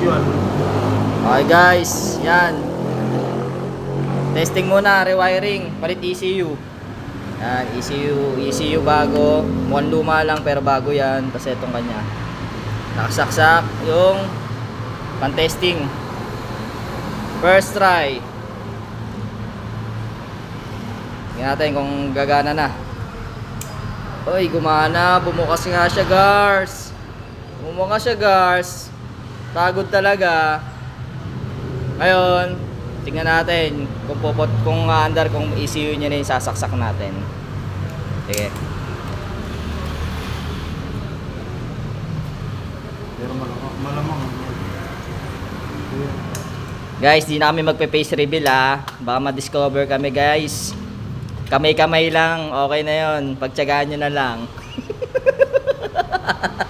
manual. Okay guys, yan. Testing muna, rewiring, palit ECU. Yan, ECU, ECU bago. Mukhang luma lang pero bago yan. Tapos itong kanya. Nakasaksak yung pan-testing. First try. Tingnan natin kung gagana na. Uy, gumana. Bumukas nga siya, Gars. Bumukas siya, Gars. Pagod talaga. Ngayon, tingnan natin kung popot kung andar kung ECU niya na yung sasaksak natin. Sige. Pero malamang. Guys, di na kami magpe-face reveal ah. Baka ma-discover kami guys. Kamay-kamay lang, okay na yon. Pagtsagaan nyo na lang.